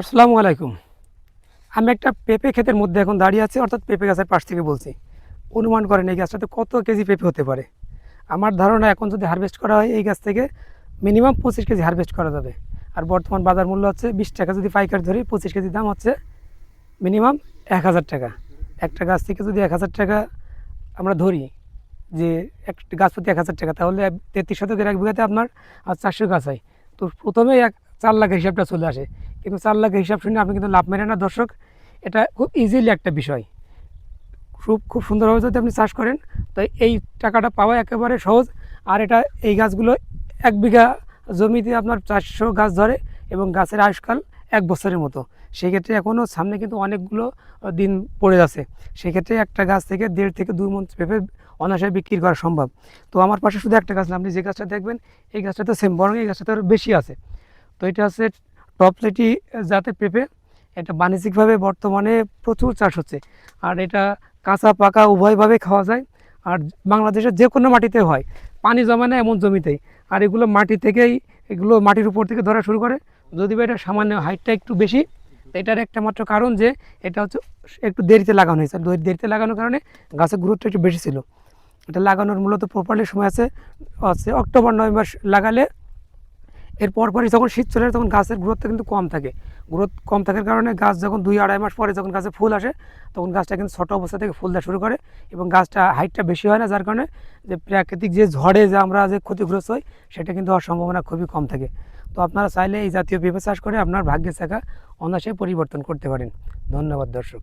আসসালামু আলাইকুম। আমি একটা পেঁপে ক্ষেতের মধ্যে এখন দাঁড়িয়ে আছি, অর্থাৎ পেঁপে গাছের পাশ থেকে বলছি। অনুমান করেন এই গাছটাতে কত কেজি পেঁপে হতে পারে? আমার ধারণা এখন যদি হারভেস্ট করা হয়, এই গাছ থেকে মিনিমাম পঁচিশ কেজি হারভেস্ট করা যাবে। আর বর্তমান বাজার মূল্য হচ্ছে বিশ টাকা, যদি পাইকারি ধরি, পঁচিশ কেজি দাম হচ্ছে মিনিমাম এক হাজার টাকা। একটা গাছ থেকে যদি এক হাজার টাকা আমরা ধরি, যে এক গাছ প্রতি এক হাজার টাকা, তাহলে তেত্রিশ শতকের এক বিঘাতে আপনার আর চারশো গাছ হয়। তো প্রথমে এক চার লাখের হিসাবটা চলে আসে। কিন্তু চার লাখের হিসাব শুনে আপনি কিন্তু লাভ মেরে না, দর্শক। এটা খুব ইজিলি একটা বিষয়। খুব খুব সুন্দরভাবে যদি আপনি চাষ করেন, তো এই টাকাটা পাওয়া একেবারে সহজ। আর এটা, এই গাছগুলো এক বিঘা জমিতে আপনার চারশো গাছ ধরে এবং গাছের আয়ুষ্কাল এক বছরের মতো। সেক্ষেত্রে এখনও সামনে কিন্তু অনেকগুলো দিন পড়ে যাচ্ছে সেক্ষেত্রে একটা গাছ থেকে দেড় থেকে দুই মন পেঁপে অনায়াসে বিক্রি করা সম্ভব। তো আমার পাশে শুধু একটা গাছ না আপনি যে গাছটা দেখবেন, এই গাছটা তো সেম বরং এই গাছটা তো বেশি আছে। তো এটা হচ্ছে টপলেটি জাতের পেঁপে। এটা বাণিজ্যিকভাবে বর্তমানে প্রচুর চাষ হচ্ছে। আর এটা কাঁচা, পাকা উভয়ভাবে খাওয়া যায়। আর বাংলাদেশের যে কোনো মাটিতে হয়। পানি জমে না এমন জমিতেই। আর এগুলো মাটি থেকেই, এগুলো মাটির উপর থেকে ধরা শুরু করে। যদি বা এটা সামান্য হাইটটা একটু বেশি এটার একটা মাত্র কারণ যে, এটা হচ্ছে একটু দেরিতে লাগানো হয়েছে। দেরিতে লাগানোর কারণে গাছের গুরুত্ব একটু বেশি ছিল। এটা লাগানোর মূলত প্রপারলি সময় আছে আছে অক্টোবর, নভেম্বর লাগালে এর পরপরই যখন শীত চলে তখন গাছের গ্রোথ কিন্তু কম থাকে। গ্রোথ কম থাকার কারণে গাছ যখন দুই আড়াই মাস পরে যখন গাছে ফুল আসে, তখন গাছটা কিন্তু ছোটো অবস্থা থেকে ফুল দেওয়া শুরু করে এবং গাছটা হাইটটা বেশি হয় না, যার কারণে যে প্রাকৃতিক যে ঝড়ে যে আমরা যে ক্ষতিগ্রস্ত হই, সেটা কিন্তু হওয়ার সম্ভাবনা খুবই কম থাকে। তো আপনারা চাইলে এই জাতীয় পেঁপে চাষ করে আপনার ভাগ্যের শাখা অনায়াসে পরিবর্তন করতে পারেন। ধন্যবাদ, দর্শক।